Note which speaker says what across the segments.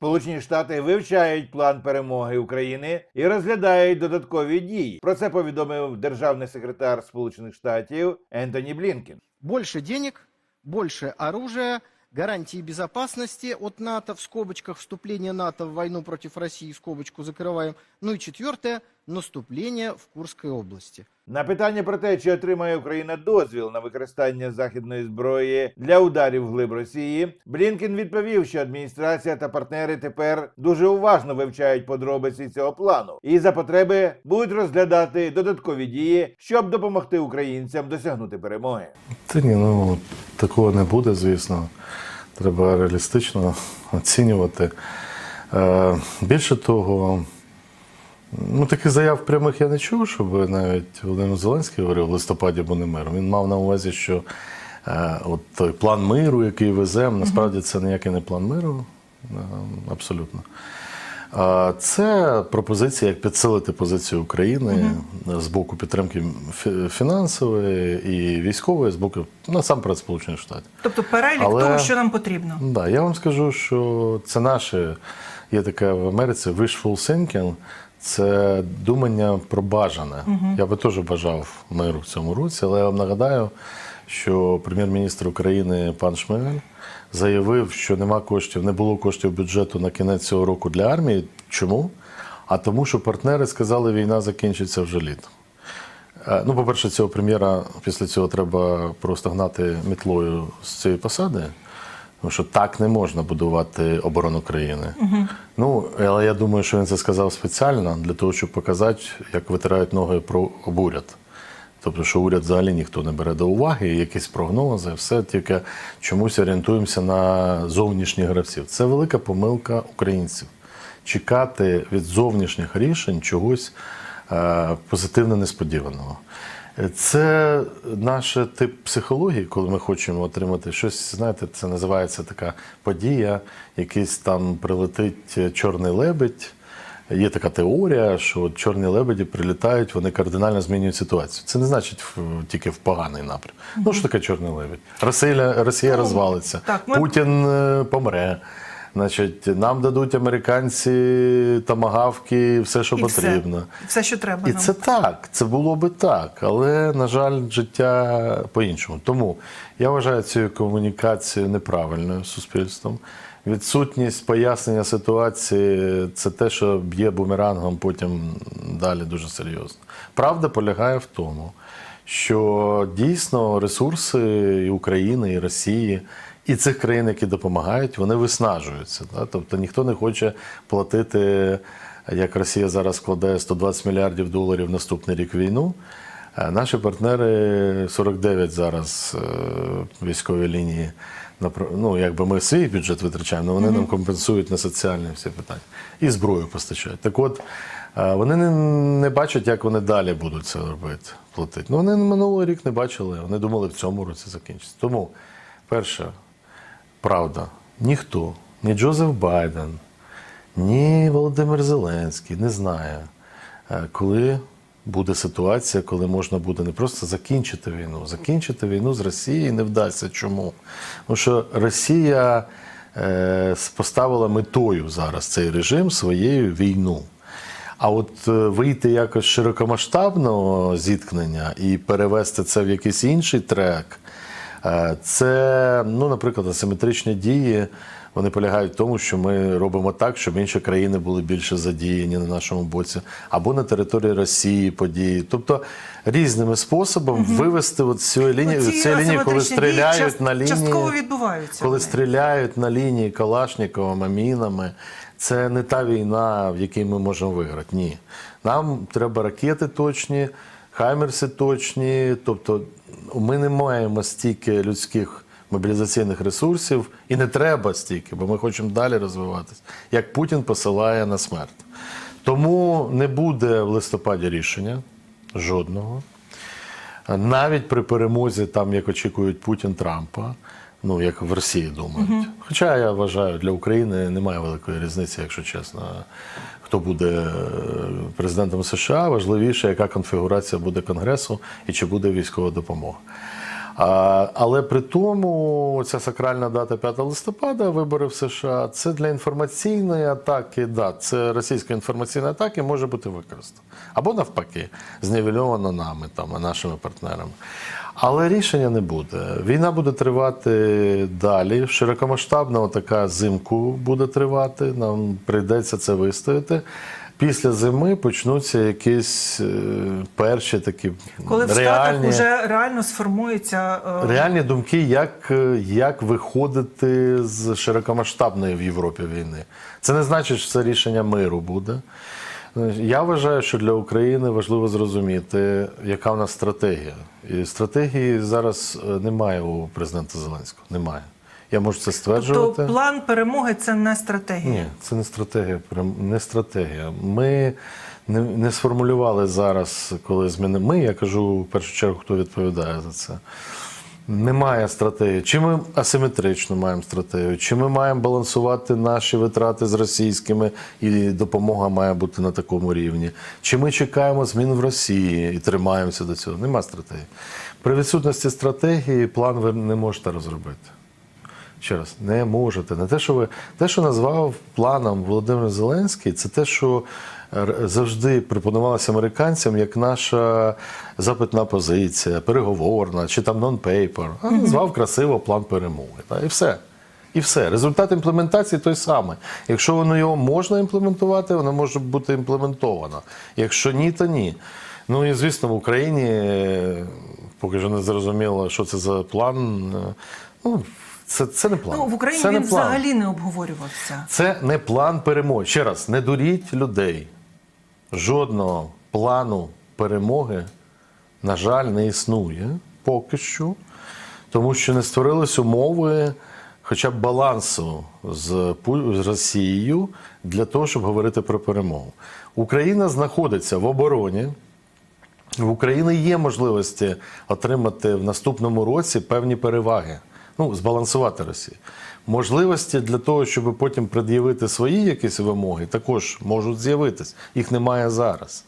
Speaker 1: Сполучені Штати вивчають план перемоги України і розглядають додаткові дії. Про це повідомив державний секретар Сполучених Штатів Ентоні Блінкен.
Speaker 2: Больше денег, більше оружия, гарантии безопасности от НАТО, в скобочках вступление НАТО в войну против России, скобочку закрываем. Ну и четвертое, наступление в Курской области.
Speaker 1: На питання про те, чи отримає Україна дозвіл на використання західної зброї для ударів вглиб Росії, Блінкен відповів, що адміністрація та партнери тепер дуже уважно вивчають подробиці цього плану і за потреби будуть розглядати додаткові дії, щоб допомогти українцям досягнути перемоги.
Speaker 3: Та ні, ну такого не буде, звісно. Треба реалістично оцінювати. Е, більше того, ну таких заяв прямих я не чув, щоб навіть Володимир Зеленський говорив в листопаді буде мир. Він мав на увазі, що е, от той план миру, який веземо, насправді це ніякий не план миру. е, абсолютно. Це пропозиція, як підсилити позицію України з боку підтримки фі- фінансової і військової, з боку насамперед Сполучених Штатів.
Speaker 4: Тобто перелік
Speaker 3: Але-
Speaker 4: того, що нам потрібно.
Speaker 3: Да, я вам скажу, що це наше, є таке в Америці wishful thinking, це думання про бажане. Я би теж бажав миру в цьому році, але я вам нагадаю, що прем'єр-міністр України пан Шмигаль заявив, що нема коштів, не було коштів бюджету на кінець цього року для армії. Чому? А тому, що партнери сказали, війна закінчиться вже літом. Е, Ну, по-перше, цього прем'єра після цього треба просто гнати мітлою з цієї посади. Тому що так не можна будувати оборону країни. Ну, але я думаю, що він це сказав спеціально для того, щоб показати, як витирають ноги про об уряд. Тобто, що уряд взагалі ніхто не бере до уваги, якісь прогнози, все тільки чомусь орієнтуємося на зовнішніх гравців. Це велика помилка українців. Чекати від зовнішніх рішень чогось е, позитивно несподіваного. Це наш тип психології, коли ми хочемо отримати щось, знаєте, це називається така подія, якийсь там прилетить чорний лебедь. Є така теорія, що чорні лебеді прилітають, вони кардинально змінюють ситуацію. Це не значить тільки в поганий напрям. Ну що таке чорний лебедь? Росія, Росія розвалиться,
Speaker 4: так, ми-
Speaker 3: Путін е, помре. Значить, нам дадуть американці тамагавки, все, що
Speaker 4: І все.
Speaker 3: потрібно.
Speaker 4: Все, що треба
Speaker 3: І
Speaker 4: нам.
Speaker 3: це так, це було би так, але на жаль, життя по-іншому. Тому я вважаю цю комунікацію неправильною з суспільством. Відсутність пояснення ситуації це те, що б'є бумерангом потім далі дуже серйозно. Правда полягає в тому, що дійсно ресурси і України, і Росії, і цих країн, які допомагають, вони виснажуються. Да? Тобто ніхто не хоче платити, як Росія зараз складає 120 мільярдів доларів наступний рік війну. Е, Наші партнери 49 зараз е, військові лінії. Ну, якби ми свій бюджет витрачаємо, але вони нам компенсують на соціальні всі питання і зброю постачають. Так от е, вони не, не бачать, як вони далі будуть це робити, платити. Ну вони минулий рік не бачили. Вони думали, в цьому році закінчиться. Тому, перше, правда, ніхто, ні Джозеф Байден, ні Володимир Зеленський не знає, е, коли буде ситуація, коли можна буде не просто закінчити війну. Закінчити війну з Росією не вдасться. Чому? Тому що Росія е, поставила метою зараз цей режим своєю війну. А от е, вийти якось широкомасштабного зіткнення і перевести це в якийсь інший трек, е, це, ну, наприклад, асиметричні дії. Вони полягають в тому, що ми робимо так, щоб інші країни були більше задіяні на нашому боці, або на території Росії події. Тобто різними способами вивести от з цієї лінії,
Speaker 4: Оці
Speaker 3: з цієї лінії, коли стріляють
Speaker 4: част-
Speaker 3: на лінії.
Speaker 4: частково відбуваються
Speaker 3: Коли
Speaker 4: вони.
Speaker 3: стріляють на лінії Калашниковими, мінами, це не та війна, в якій ми можемо виграти. Ні. Нам треба ракети точні, хаймерси точні. Тобто ми не маємо стільки людських мобілізаційних ресурсів, і не треба стільки, бо ми хочемо далі розвиватися, як Путін посилає на смерть. Тому не буде в листопаді рішення жодного. Навіть при перемозі, там, як очікують Путін Трампа, ну як в Росії думають. Хоча я вважаю, для України немає великої різниці, якщо чесно, хто буде е, президентом США. Важливіше, яка конфігурація буде Конгресу і чи буде військова допомога. Але при тому ця сакральна дата 5 листопада, вибори в США, це для інформаційної атаки. Да, це російської інформаційної атаки може бути використано. Або навпаки, знівельовано нами, там, нашими партнерами. Але рішення не буде. Війна буде тривати далі. Широкомасштабна така зимку буде тривати. Нам прийдеться це вистояти. Після зими почнуться якісь е, перші такі
Speaker 4: Коли в Штатах вже реально сформується е,
Speaker 3: реальні думки, як, е, як виходити з широкомасштабної в Європі війни. Це не значить, що це рішення миру буде. Я вважаю, що для України важливо зрозуміти, яка в нас стратегія. І стратегії зараз немає у президента Зеленського. Немає. Я можу це стверджувати.
Speaker 4: Тобто план перемоги це не стратегія.
Speaker 3: Ні, це не стратегія. Не стратегія. Ми не, не сформулювали зараз, коли змінили. Ми, я кажу в першу чергу, хто відповідає за це. Немає стратегії. Чи ми асиметрично маємо стратегію, чи ми маємо балансувати наші витрати з російськими, і допомога має бути на такому рівні. Чи ми чекаємо змін в Росії і тримаємося до цього? Нема стратегії. При відсутності стратегії план ви не можете розробити. Ще раз, не можете. Не те, що ви те, що назвав планом Володимир Зеленський, це те, що завжди пропонувалося американцям як наша запитна позиція, переговорна чи там нон-пейпер. А назвав красиво план перемоги. Та, і все. І все. Результат імплементації той самий. Якщо воно його можна імплементувати, воно може бути імплементовано. Якщо ні, то ні. Ну і звісно, в Україні е, поки що не зрозуміло, що це за план. Е, Ну, це, це не план.
Speaker 4: Ну, в Україні
Speaker 3: це
Speaker 4: він
Speaker 3: не план.
Speaker 4: взагалі не обговорювався.
Speaker 3: Це не план перемоги. Ще раз, не дуріть людей. Жодного плану перемоги, на жаль, не існує поки що, тому що не створились умови хоча б балансу з, Росією для того, щоб говорити про перемогу. Україна знаходиться в обороні. В Україні є можливості отримати в наступному році певні переваги, ну, збалансувати Росію. Можливості для того, щоб потім пред'явити свої якісь вимоги, також можуть з'явитись. Їх немає зараз.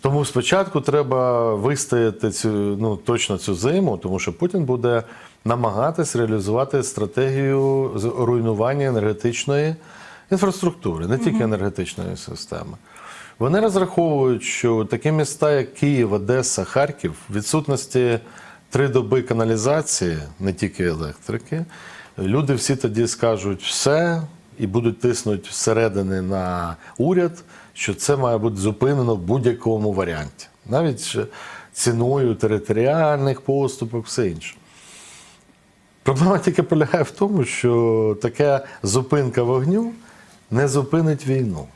Speaker 3: Тому спочатку треба вистояти цю ну точно цю зиму, тому що Путін буде намагатись реалізувати стратегію руйнування енергетичної інфраструктури, не тільки енергетичної системи. Вони розраховують, що такі міста, як Київ, Одеса, Харків, в відсутності три доби каналізації, не тільки електрики, люди всі тоді скажуть все і будуть тиснути зсередини на уряд, що це має бути зупинено в будь-якому варіанті, навіть ціною територіальних поступок, все інше. Проблема тільки полягає в тому, що така зупинка вогню не зупинить війну.